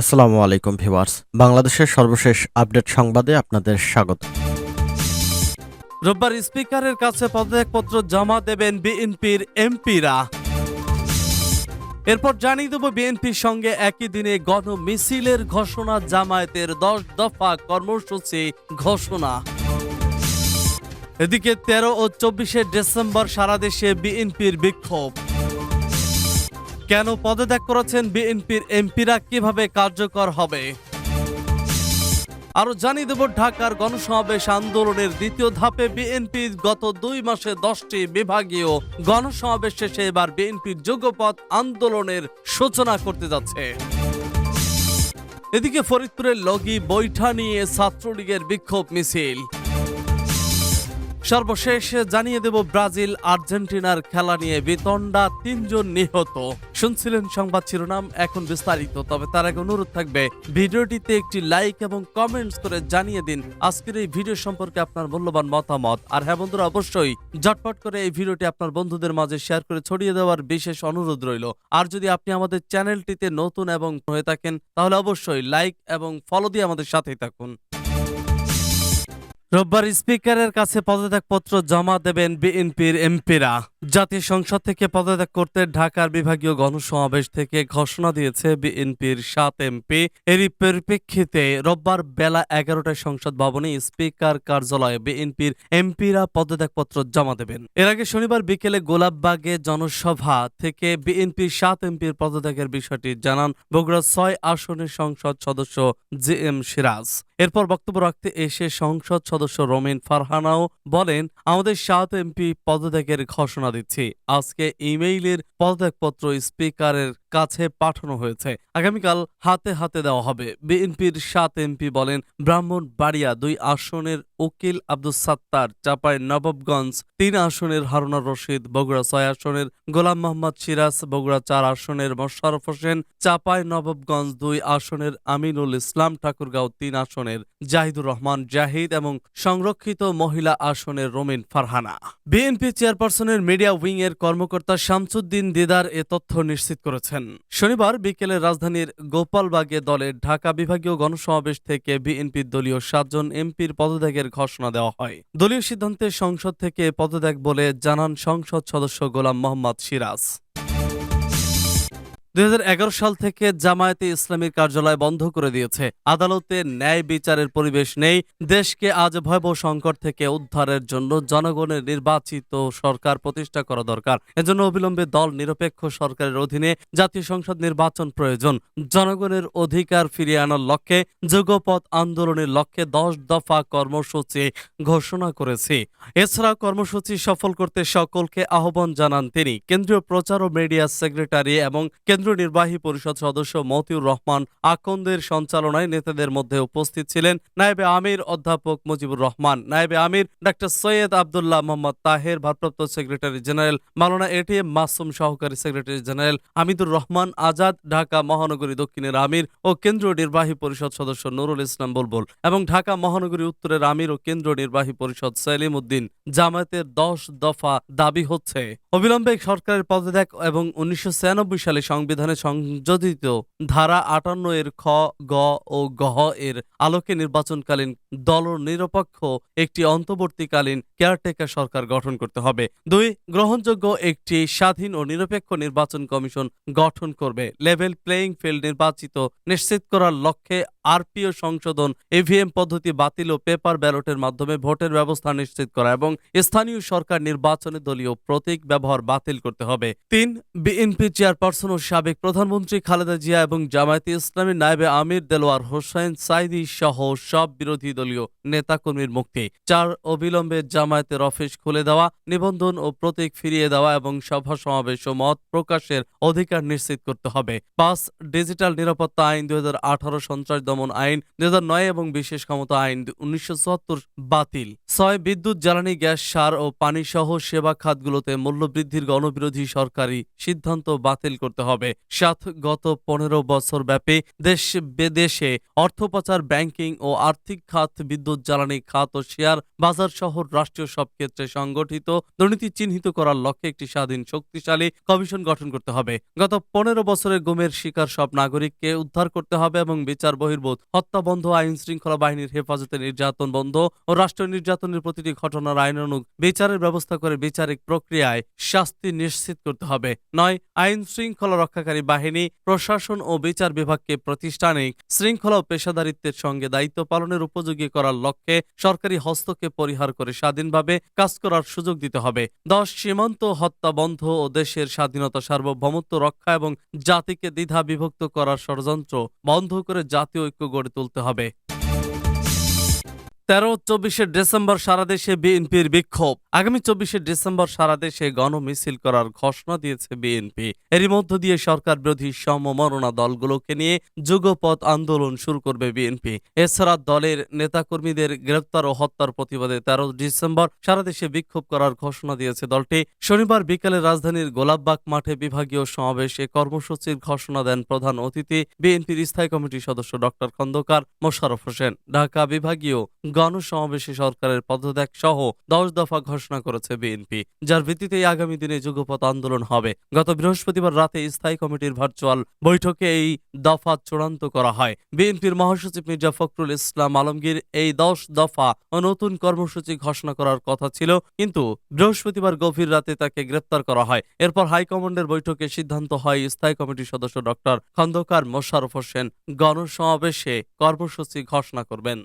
আসসালামু আলাইকুম ভিউয়ার্স। বাংলাদেশের সর্বশেষ আপডেট সংবাদে আপনাদের স্বাগত। রোববার স্পিকারের কাছে পদত্যাগপত্র জমা দেবেন বিএনপির এমপিরা। এরপর জানিয়ে দেব বিএনপির সঙ্গে একই দিনে গণ মিছিলের ঘোষণা, জামায়াতের দশ দফা কর্মসূচি ঘোষণা। এদিকে তেরো ও চব্বিশে ডিসেম্বর সারা দেশে বিএনপির বিক্ষোভ। কেন পদত্যাগ করেছেন বিএনপির এমপিরা? কীভাবে কার্যকর হবে? আরও জানিয়ে দেব ঢাকার গণসমাবেশ আন্দোলনের দ্বিতীয় ধাপে বিএনপি গত দুই মাসে দশটি বিভাগীয় গণসমাবেশ শেষে এবার বিএনপির যুগপথ আন্দোলনের সূচনা করতে যাচ্ছে। এদিকে ফরিদপুরের লগি বৈঠা নিয়ে ছাত্রলীগের বিক্ষোভ মিছিল। সর্বশেষ জানিয়ে দেব ব্রাজিল, আর্জেন্টিনার খেলা নিয়ে বিতণ্ডা তিনজন নিহত। শুনছিলেন সংবাদ শিরোনাম, এখন বিস্তারিত। তবে তার আগে অনুরোধ থাকবে, ভিডিওটিতে একটি লাইক এবং কমেন্টস করে জানিয়ে দিন। আজকের এই ভিডিও সম্পর্কে আপনার মূল্যবান মতামত। আর হ্যাঁ বন্ধুরা, অবশ্যই ঝটপট করে এই ভিডিওটি আপনার বন্ধুদের মাঝে শেয়ার করে ছড়িয়ে দেওয়ার বিশেষ অনুরোধ রইল। আর যদি আপনি আমাদের চ্যানেলটিতে নতুন এবং হয়ে থাকেন, তাহলে অবশ্যই লাইক এবং ফলো দিয়ে আমাদের সাথেই থাকুন। রোববার স্পিকারের কাছে পদত্যাগপত্র জমা দেবেন বিএনপির এমপিরা। জাতীয় সংসদ থেকে পদত্যাগ করতে ঢাকার বিভাগীয় গণসমাবেশ থেকে ঘোষণা দিয়েছে বিএনপির সাত এমপি। এরই পরিপ্রেক্ষিতে রোববার বেলা এগারোটায় সংসদ ভবনে স্পিকার কার্যালয়ে বিএনপির এমপিরা পদত্যাগপত্র জমা দেবেন। এর আগে শনিবার বিকেলে গোলাপবাগে জনসভা থেকে বিএনপির সাত এমপির পদত্যাগের বিষয়টি জানান বগুড়া ছয় আসনের সংসদ সদস্য জে এম সিরাজ। এরপর বক্তব্য রাখতে এসে সংসদ সদস্য রোমেন ফারহানাও বলেন, আমাদের সাত এমপি পদত্যাগের ঘোষণা দিচ্ছি। আজকে ইমেইলের পদত্যাগপত্র স্পিকারের কাছে পাঠানো হয়েছে। আগামীকাল হাতে হাতে দেওয়া হবে। বিএনপির সাত এমপি বলেন ব্রাহ্মণবাড়িয়া দুই আসনের উকিল আব্দুল সাত্তার চাপাই নবাবগঞ্জ তিন আসনের হারুনা রশিদ, বগুড়া ছয় আসনের গোলাম মোহাম্মদ সিরাজ, বগুড়া চার আসনের মোশারফ হোসেন চাপাই নবাবগঞ্জ দুই আসনের আমিনুল ইসলাম, ঠাকুরগাঁও তিন আসনের জাহিদুর রহমান জাহিদ এবং সংরক্ষিত মহিলা আসনের রোমিন ফারহানা। বিএনপি চেয়ারপারসনের মিডিয়া উইং এর কর্মকর্তা শামসুদ্দিন দিদার এ তথ্য নিশ্চিত করেছেন। শনিবার বিকেলে রাজধানীর গোপালবাগে দলের ঢাকা বিভাগীয় গণসমাবেশ থেকে বিএনপির দলীয় সাতজন এমপির পদত্যাগের ঘোষণা দেওয়া হয়। দলীয় সিদ্ধান্তে সংসদ থেকে পদত্যাগ বলে জানান সংসদ সদস্য গোলাম মোহাম্মদ সিরাজ। দুই হাজার এগারো সাল থেকে জামায়াতে ইসলামীর কার্যালয় বন্ধ করে দিয়েছে। আদালতে ন্যায় বিচারের পরিবেশ নেই। দেশকে আজ ভয়াবহ সংকট থেকে উদ্ধারের জন্য জনগণের নির্বাচিত সরকার প্রতিষ্ঠা করা দরকার। এজন্য অবিলম্বে দল নিরপেক্ষ সরকারের অধীনে জাতীয় সংসদ নির্বাচন প্রয়োজন। জনগণের অধিকার ফিরিয়ে আনার লক্ষ্যে যুগপথ আন্দোলনের লক্ষ্যে দশ দফা কর্মসূচি ঘোষণা করেছি। এছাড়া কর্মসূচি সফল করতে সকলকে আহ্বান জানান তিনি। কেন্দ্রীয় প্রচার ও মিডিয়া সেক্রেটারি এবং কেন্দ্রীয় নির্বাহী পরিষদ সদস্য মতিউর রহমান আকন্দের সঞ্চালনায় নেতাদের মধ্যে উপস্থিত ছিলেন নায়েবে আমির অধ্যাপক মুজিবুর রহমান। নায়েবে আমির ডাক্তার সৈয়দ আবদুল্লাহ মোহাম্মদ তাহের, ভারপ্রাপ্ত secretary general Maulana ATM, Masum সহকারী সেক্রেটারি জেনারেল হামিদুর রহমান, আজাদ, ঢাকা মহানগরী দক্ষিণের আমির ও কেন্দ্রীয় নির্বাহী পরিষদ সদস্য নুরুল ইসলাম বুলবুল এবং ঢাকা মহানগরী উত্তরের আমির ও কেন্দ্রীয় নির্বাহী পরিষদ সেলিম উদ্দিন জামায়াতের দশ দফা দাবি হচ্ছে। অবিলম্বে সরকারের পদত্যাগ এবং উনিশশো ছিয়ানব্বই সালে সংবিধানে সংযোজিত ধারা আটান্ন এর খ, গ ও গহ এর আলোকে নির্বাচনকালীন দল নিরপেক্ষ একটি অন্তর্বর্তীকালীন কেয়ারটেকার সরকার গঠন করতে হবে। দুই, গ্রহণযোগ্য একটি স্বাধীন ও নিরপেক্ষ নির্বাচন কমিশন গঠন করবে। লেভেল প্লেয়িং ফিল্ড নির্বাচিত নিশ্চিত করার লক্ষ্যে আরপিও সংশোধন, ইভিএম পদ্ধতি বাতিল ও পেপার ব্যালটের মাধ্যমে ভোটের ব্যবস্থা নিশ্চিত করা এবং স্থানীয় সরকার নির্বাচনে দলীয় প্রতীক ব্যবহার বাতিল করতে হবে। তিন, বিএনপি চেয়ারপারসন ও সাবেক প্রধানমন্ত্রী খালেদা জিয়া এবং জামায়াতে ইসলামী নায়েবে আমির দেলোয়ার হোসেন সাইদি সহ সব বিরোধী দলীয় নেতাকর্মীর মুক্তি। চার অবিলম্বে জামায়াতের অফিস খুলে দেওয়া, নিবন্ধন ও প্রতীক ফিরিয়ে দেওয়া এবং সভা সমাবেশ ও মত প্রকাশের অধিকার নিশ্চিত করতে হবে। পাঁচ ডিজিটাল নিরাপত্তা আইন দুই হাজার আঠারো সন্ত্রাস দমন আইন দুই হাজার নয় এবং বিশেষ ক্ষমতা আইন উনিশশো সত্তর বাতিল। ছয় বিদ্যুৎ, জ্বালানি, গ্যাস, সার ও পানি সহ সেবা খাতগুলোতে মূল্যবৃদ্ধির গণবিরোধী সরকারি সিদ্ধান্ত বাতিল করতে হবে। সাত গত পনেরো বছর ব্যাপী দেশ বিদেশে অর্থ পাচার ব্যাংকিং ও আর্থিক খাত, বিদ্যুৎ, জ্বালানি খাত ও শেয়ার বাজার সহ রাষ্ট্রীয় সব ক্ষেত্রে সংগঠিত দুর্নীতি চিহ্নিত করার লক্ষ্যে একটি স্বাধীন শক্তিশালী কমিশন গঠন করতে হবে। গত পনেরো বছরের গুমের শিকার সব নাগরিককে উদ্ধার করতে হবে এবং বিচার বহির্ভূত, হত্যা বন্ধ, আইন শৃঙ্খলা বাহিনীর হেফাজতে নির্যাতন বন্ধ ও রাষ্ট্র নির্যাতনের প্রতিটি ঘটনার আইনানুগ বিচারের ব্যবস্থা করে বিচারিক প্রক্রিয়ায় শাস্তি নিশ্চিত করতে হবে। নয়, আইন শৃঙ্খলা রক্ষাকারী বাহিনী, প্রশাসন ও বিচার বিভাগকে প্রতিষ্ঠানিক শৃঙ্খলা ও পেশাদারিত্বের সঙ্গে দায়িত্ব পালনের উপযোগী করার লক্ষ্যে সরকারি হস্তক্ষেপ পরিহার করে স্বাধীনভাবে কাজ করার সুযোগ দিতে হবে। দশ, সীমান্ত হত্যা বন্ধ ও দেশের স্বাধীনতা সার্বভৌমত্ব রক্ষা এবং জাতিকে দ্বিধা বিভক্ত করার ষড়যন্ত্র বন্ধ করে জাতীয় ঐক্য গড়ে তুলতে হবে। তেরো, চব্বিশে ডিসেম্বর সারা দেশে বিএনপির বিক্ষোভ। আগামী চব্বিশে ডিসেম্বর সারা দেশে গণমিছিল করার ঘোষণা দিয়েছে বিএনপি। এরই মধ্য দিয়ে সরকার বিরোধী সমমরণা দলগুলোকে নিয়ে যুগপথ আন্দোলন শুরু করবে বিএনপি। এছাড়া দলের নেতাকর্মীদের গ্রেপ্তার ও হত্যার প্রতিবাদে তেরো ডিসেম্বর সারা দেশে বিক্ষোভ করার ঘোষণা দিয়েছে দলটি। শনিবার বিকালে রাজধানীর গোলাপবাগ মাঠে বিভাগীয় সমাবেশে কর্মসূচির ঘোষণা দেন প্রধান অতিথি বিএনপির স্থায়ী কমিটির সদস্য ডক্টর খন্দকার মোশারফ হোসেন। ঢাকা বিভাগীয় গণসমাবেশে সরকারের পদত্যাগ সহ দশ দফা ঘোষণা করেছে বিএনপি, যার ভিত্তিতে আগামী দিনে যুগপথ আন্দোলন হবে। গত বৃহস্পতিবার রাতে স্থায়ী কমিটির ভার্চুয়াল বৈঠকে এই দফা চূড়ান্ত করা হয়। বিএনপির মহাসচিব মির্জা ফখরুল ইসলাম আলমগীর এই দশ দফা ও নতুন কর্মসূচি ঘোষণা করার কথা ছিল, কিন্তু বৃহস্পতিবার গভীর রাতে তাকে গ্রেপ্তার করা হয়। এরপর হাইকমান্ডের বৈঠকে সিদ্ধান্ত হয় স্থায়ী কমিটির সদস্য ডক্টর খন্দকার মোশাররফ হোসেন গণসমাবেশে কর্মসূচি ঘোষণা করবেন।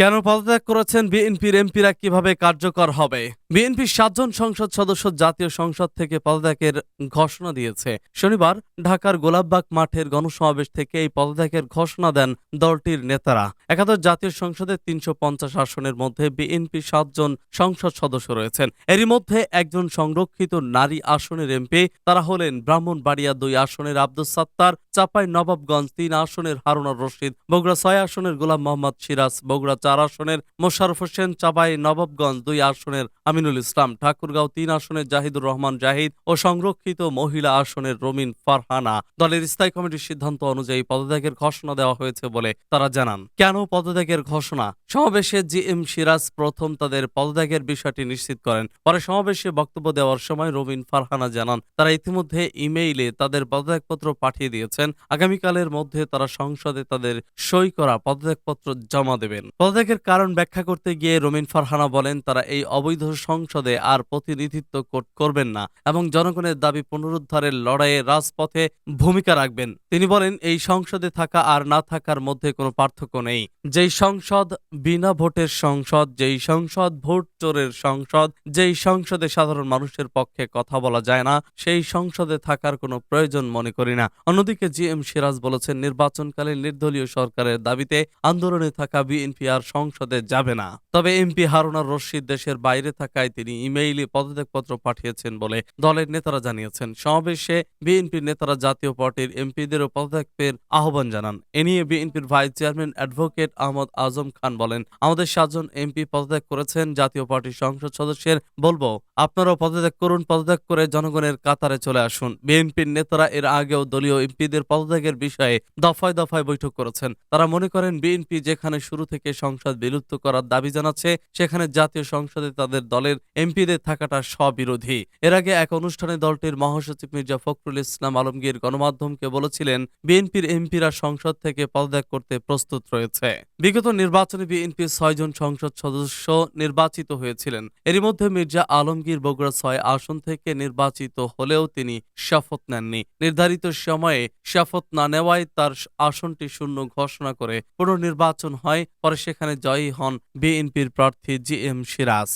কেন পদত্যাগ করেছেন বিএনপির এমপিরা? কীভাবে কার্যকর হবে? বিএনপির সাতজন সংসদ সদস্য জাতীয় সংসদ থেকে পদত্যাগের ঘোষণা দিয়েছে। শনিবার ঢাকার গোলাপবাগ মাঠের গণসমাবেশ থেকে এই পদত্যাগের ঘোষণা দেন দলটির নেতারা। একাদশ জাতীয় সংসদের তিনশো পঞ্চাশ আসনের মধ্যে বিএনপি সাতজন সংসদ সদস্য রয়েছেন। এরই মধ্যে একজন সংরক্ষিত নারী আসনের এমপি, তারা হলেন ব্রাহ্মণবাড়িয়া দুই আসনের আব্দুস সাত্তার, চাপাই নবাবগঞ্জ তিন আসনের হারুনার রশিদ, বগুড়া ছয় আসনের গোলাম মোহাম্মদ সিরাজ, বগুড়া চার আসনের মোশারফ হোসেন, চাপাই, নবাবগঞ্জ দুই আসনের, আমিনুল ইসলাম ঠাকুরগাঁও তিন আসনের, জাহিদুর রহমান জাহিদ ও সংরক্ষিত মহিলা আসনের রমিন ফারহানা। দলের স্থায়ী কমিটির সিদ্ধান্ত অনুযায়ী পদত্যাগের ঘোষণা দেওয়া হয়েছে বলে তারা জানান। কেন পদত্যাগের ঘোষণা? সমাবেশে জি এম সিরাজ প্রথম তাদের পদত্যাগের বিষয়টি নিশ্চিত করেন। পরে সমাবেশে বক্তব্য দেওয়ার সময় রবিন ফারহানা জানান, তারা ইতিমধ্যে ইমেইলে তাদের পদত্যাগপত্র পাঠিয়ে দিয়েছেন। আগামীকালের মধ্যে তারা সংসদে তাদের সই করা পদত্যাগপত্র জমা দেবেন। পদত্যাগের কারণ ব্যাখ্যা করতে গিয়ে রমিন ফারহানা বলেন, তারা এই অবৈধ সংসদে আর প্রতিনিধিত্ব কর- করবেন না এবং জনগণের দাবি পুনরুদ্ধারের লড়াইয়ে রাজপথে ভূমিকা রাখবেন। তিনি বলেন, এই সংসদে থাকা আর না থাকার মধ্যে কোনো পার্থক্য নেই। যেই সংসদ বিনা ভোটের সংসদ, যেই সংসদ ভোট চোরের সংসদ, যেই সংসদে সাধারণ মানুষের পক্ষে কথা বলা যায় না, সেই সংসদে থাকার কোনো প্রয়োজন মনে করি না। অন্যদিকে জি এম সিরাজ বলেছেন নির্বাচনকালীন নির্দলীয় সরকারের দাবিতে আন্দোলনে থাকা বিএনপি আর সংসদে যাবে না। তবে এমপি হারুনার রশিদ দেশের বাইরে থাকায় তিনি ইমেইলে পদত্যাগপত্র পাঠিয়েছেন বলে দলের নেতারা জানিয়েছেন। সমাবেশে বিএনপির নেতারা জাতীয় পার্টির এমপিদেরও পদত্যাগের আহ্বান জানান। এ নিয়ে বিএনপির vice chairman advocate Ahmad Azam Khan বলেন, আমাদের সাতজন এমপি পদত্যাগ করেছেন, জাতীয় পার্টির সংসদ সদস্যের বলব, আপনারাও পদত্যাগ করুন, পদত্যাগ করে জনগণের কাতারে চলে আসুন। বিএনপির নেতারা এর আগেও দলীয় এমপিদের পদত্যাগের বিষয়ে দফায় দফায় বৈঠক করেছেন। তারা মনে করেন, বিএনপি যেখানে শুরু থেকে সংসদ বিলুপ্ত করার দাবি জানাচ্ছে। সেখানে জাতীয় সংসদে তাদের দলের এমপিদের থাকাটা স্ববিরোধী। এর আগে এক অনুষ্ঠানে দলটির মহাসচিব মির্জা ফখরুল ইসলাম আলমগীর গণমাধ্যমকে বলেছিলেন, বিএনপির এমপিরা সংসদ থেকে পদত্যাগ করতে প্রস্তুত রয়েছে। বিগত নির্বাচনে বিএনপির ছয়জন সংসদ সদস্য নির্বাচিত হয়েছিলেন। এরই মধ্যে মির্জা আলমগীর বগুড়া ছয় আসন থেকে নির্বাচিত হলেও তিনি শপথ নেননি। নির্ধারিত সময়ে শপথ না নেওয়ায় তার আসনটি শূন্য ঘোষণা করে পুনর্নির্বাচন হয়। পরে সেখানে জয়ী হন বিএনপির প্রার্থী জি এম সিরাজ।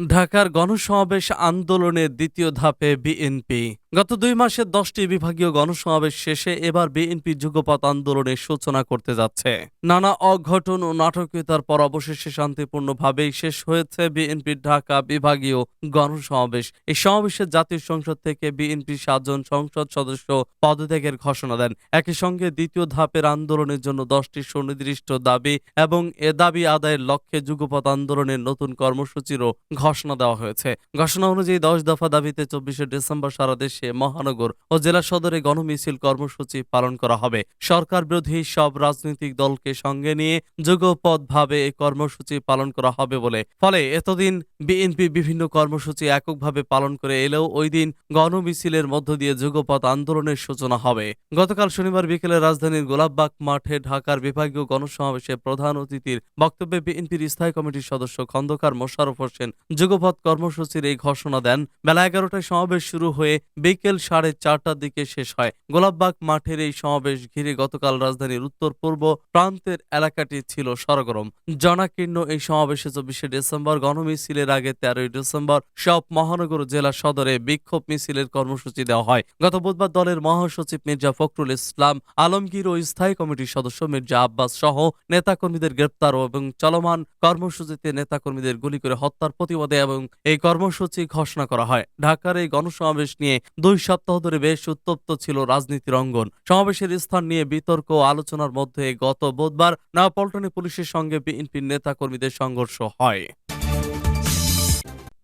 ঢাকার গণসমাবেশ আন্দোলনের দ্বিতীয় ধাপে বিএনপি। গত দুই মাসে দশটি বিভাগীয় গণসমাবেশ শেষে এবার বিএনপি যুগপৎ আন্দোলনের সূচনা করতে যাচ্ছে। নানা অঘটন ও নাটকীয়তার পর অবশেষে শান্তিপূর্ণভাবেই শেষ হয়েছে বিএনপির ঢাকা বিভাগীয় গণসমাবেশ। এই সমাবেশে জাতীয় সংসদ থেকে বিএনপি সাতজন সংসদ সদস্য পদত্যাগের ঘোষণা দেন। একই সঙ্গে দ্বিতীয় ধাপের আন্দোলনের জন্য দশটি সুনির্দিষ্ট দাবি এবং এ দাবি আদায়ের লক্ষ্যে যুগপৎ আন্দোলনের নতুন কর্মসূচিরও ঘোষণা দেওয়া হয়েছে। ঘোষণা অনুযায়ী দশ দফা দাবিতে চব্বিশে ডিসেম্বর সারা দেশে মহানগর ও জেলা সদরে গণমিছিল কর্মসূচি পালন করা হবে। সরকার বিরোধী সব রাজনৈতিক দলকে সঙ্গে নিয়ে যুগপথভাবে এই কর্মসূচি পালন করা হবে বলে। ফলে এতদিন বিএনপি বিভিন্ন কর্মসূচি এককভাবে পালন করে এলেও ওই দিন গণমিছিলের মধ্য দিয়ে যুগপথ আন্দোলনের সূচনা হবে। গতকাল শনিবার বিকেলে রাজধানীর গোলাপবাগ মাঠে ঢাকার বিভাগীয় গণসমাবেশে প্রধান অতিথির বক্তব্যে বিএনপির স্থায়ী কমিটির সদস্য খন্দকার মোশারফ হোসেন যুগপথ কর্মসূচির এই ঘোষণা দেন। বেলা এগারোটায় সমাবেশ শুরু হয়ে বিকেল সাড়ে চারটার দিকে শেষ হয়। গোলাপবাগ মাঠের এই সমাবেশ ঘিরে গতকাল রাজধানীর উত্তর পূর্ব প্রান্তের এলাকাটি ছিল সরগরম। জনাকীর্ণ এই সমাবেশে চব্বিশে ডিসেম্বর গণমিছিলের আগে তেরোই ডিসেম্বর সব মহানগর জেলা সদরে বিক্ষোভ মিছিলের কর্মসূচি দেওয়া হয়। গত বুধবার দলের মহাসচিব মির্জা ফখরুল ইসলাম, আলমগীর ও স্থায়ী কমিটির সদস্য মির্জা আব্বাস সহ নেতাকর্মীদের গ্রেপ্তার ও এবং চলমান কর্মসূচিতে নেতাকর্মীদের গুলি করে হত্যার প্রতিবাদে এবং এই কর্মসূচি ঘোষণা করা হয়। ঢাকার এই গণসমাবেশ নিয়ে দুই সপ্তাহ ধরে বেশ উত্তপ্ত ছিল রাজনীতির অঙ্গন। সমাবেশের স্থান নিয়ে বিতর্ক ও আলোচনার মধ্যে গত বুধবার নয়াপল্টনে পুলিশের সঙ্গে বিএনপির নেতাকর্মীদের সংঘর্ষ হয়।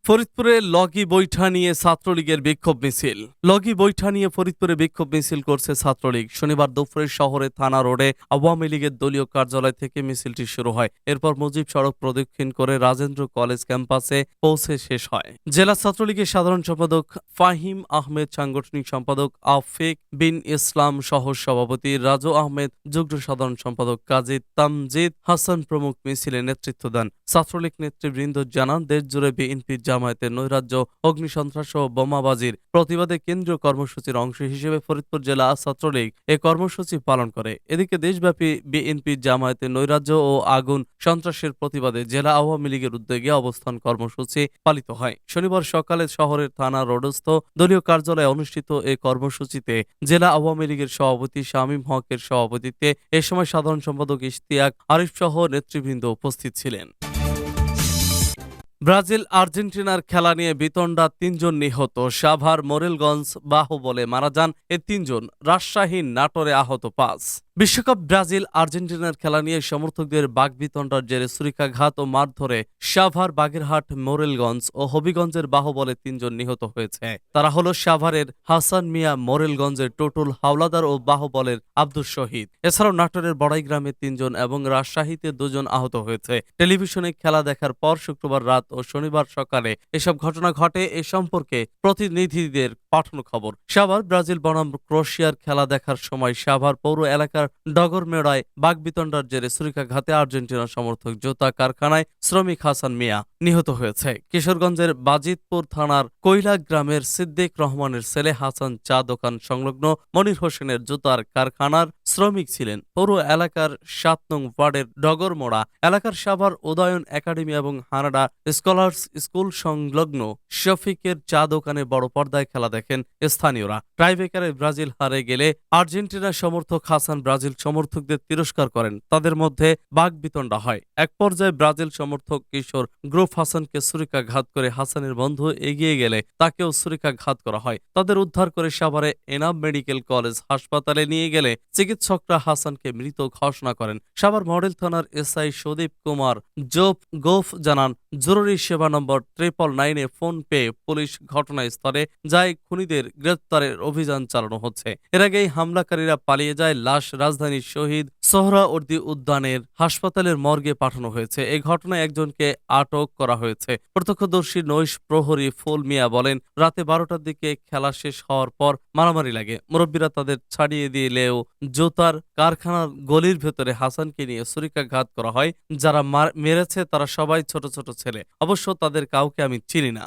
ফরিদপুরে লগি বৈঠা নিয়ে ছাত্রলীগের বিক্ষোভ মিছিল। লগি বৈঠা নিয়ে ফরিদপুরে বিক্ষোভ মিছিল করছে ছাত্রলীগ। শনিবার দুপুরে শহরে থানা রোডে আওয়ামী লীগের দলীয় কার্যালয় থেকে মিছিলটি শুরু হয়। এরপর মুজিব সড়ক প্রদক্ষিণ করে রাজেন্দ্র কলেজ ক্যাম্পাসে পৌঁছে শেষ হয়। জেলা ছাত্রলীগের সাধারণ সম্পাদক ফাহিম আহমেদ, সাংগঠনিক সম্পাদক আফিক বিন ইসলাম সহ সভাপতি রাজু আহমেদ, যুগ্ম সাধারণ সম্পাদক কাজী তামজিদ হাসান প্রমুখ মিছিলে নেতৃত্ব দেন। ছাত্রলীগ নেতৃবৃন্দ জানান দেশ জুড়ে বিএনপির জামায়াতের নৈরাজ্য অগ্নিসন্ত্রাস ও বোমাবাজির প্রতিবাদে কেন্দ্রীয় কর্মসূচির অংশ হিসেবে ফরিদপুর জেলা ছাত্রলীগ এ কর্মসূচি পালন করে। এদিকে দেশব্যাপী বিএনপির জামায়াতের নৈরাজ্য ও আগুন সন্ত্রাসের প্রতিবাদে জেলা আওয়ামী লীগের উদ্যোগে অবস্থান কর্মসূচি পালিত হয়। শনিবার সকালে শহরের থানা রোডস্থ দলীয় কার্যালয়ে অনুষ্ঠিত এ কর্মসূচিতে জেলা আওয়ামী লীগের সভাপতি শামীম হকের সভাপতিত্বে এ সময় সাধারণ সম্পাদক ইশতিয়াক আরিফ সহ নেতৃবৃন্দ উপস্থিত ছিলেন। ব্রাজিল আর্জেন্টিনার খেলা নিয়ে বিতণ্ডা তিনজন নিহত। সাভার মোরেলগঞ্জ বাহুবলে মারা যান এ তিনজন। রাজশাহীন নাটোরে আহত পাঁচ। বিশ্বকাপ ব্রাজিল আর্জেন্টিনার খেলা নিয়ে সমর্থকদের বাগবিতণ্ডার জেরে ছুরিকাঘাত ও মারধরে সাভার, বাগেরহাট, মোরেলগঞ্জ ও হবিগঞ্জের বাহুবলে তিনজন নিহত হয়েছে। তারা হলো সাভারের হাসান মিয়া, মোরেলগঞ্জের টোটুল হাওলাদার ও বাহুবলের আব্দুল শহীদ। এছাড়াও নাটোরের বড়াইগ্রামে তিনজন এবং রাজশাহীতে দুজন আহত হয়েছে। টেলিভিশনে খেলা দেখার পর শুক্রবার রাত ও শনিবার সকালে এসব ঘটনা ঘটে এ সম্পর্কে প্রতিনিধিদের পাঠানো খবর। সাভার, ব্রাজিল, বনাম, ক্রোশিয়ার খেলা দেখার সময় সাভার পৌর এলাকার ডগরমেড়ায় বাগবিতণ্ডার জেরে ছুরিকাঘাতে আর্জেন্টিনা সমর্থক জুতা কারখানায় শ্রমিক হাসান মিয়া নিহত হয়েছে। কিশোরগঞ্জের বাজিতপুর থানার কৈলা গ্রামের সিদ্দিক রহমানের ছেলে হাসান চা দোকান সংলগ্ন মনির হোসেনের জুতার কারখানার শ্রমিক ছিলেন। পৌর এলাকার সাত নং ওয়ার্ডের ডগরমোড়া এলাকার সাভার উদয়ন একাডেমি এবং হানাডা স্কলার্স স্কুল সংলগ্ন শফিকের চা দোকানে বড় পর্দায় খেলা দেখেন স্থানীয়রা। ট্রাইবেকারে ব্রাজিল হারে গেলে আর্জেন্টিনা সমর্থক হাসান ব্রাজিল সমর্থকদের তিরস্কার করেন। তাদের মধ্যে বাঘ বিতণ্ডা হয়। এক পর্যায়ে ব্রাজিল সমর্থক কিশোর গ্রুপ হাসানকে ছুরিকাঘাত করে হাসানের বন্ধু এগিয়ে গেলে তাকেও ছুরিকাঘাত করা হয়। তাদের উদ্ধার করে সাভারে এনাম মেডিকেল কলেজ হাসপাতালে নিয়ে গেলে চিকিৎসকরা হাসানকে মৃত ঘোষণা করেন। সাভার মডেল থানার এসআই সুদীপ কুমার জোপ গোফ জানান, জরুরি সেবা নম্বর ট্রিপল নাইনে ফোন পেয়ে পুলিশ ঘটনাস্থলে যায়। খুনিদের গ্রেপ্তারের অভিযান চালানো হচ্ছে। এর আগেই হামলাকারীরা পালিয়ে যায় লাশ রাজধানীর শহীদ সোহরাওয়ার্দী উদ্যানের হাসপাতালের মর্গে পাঠানো হয়েছে। এই ঘটনায় একজনকে আটক করা হয়েছে। প্রত্যক্ষদর্শী নৈশ প্রহরী ফুল মিয়া বলেন, রাতে বারোটার দিকে খেলা শেষ হওয়ার পর মারামারি লাগে। মুরব্বীরা তাদের ছাড়িয়ে দিলেও জোতার কারখানার গলির ভেতরে হাসানকে নিয়ে ছুরিকাঘাত করা হয়। যারা মেরেছে তারা সবাই ছোট ছোট ছেলে। অবশ্য তাদের কাউকে আমি চিনি না।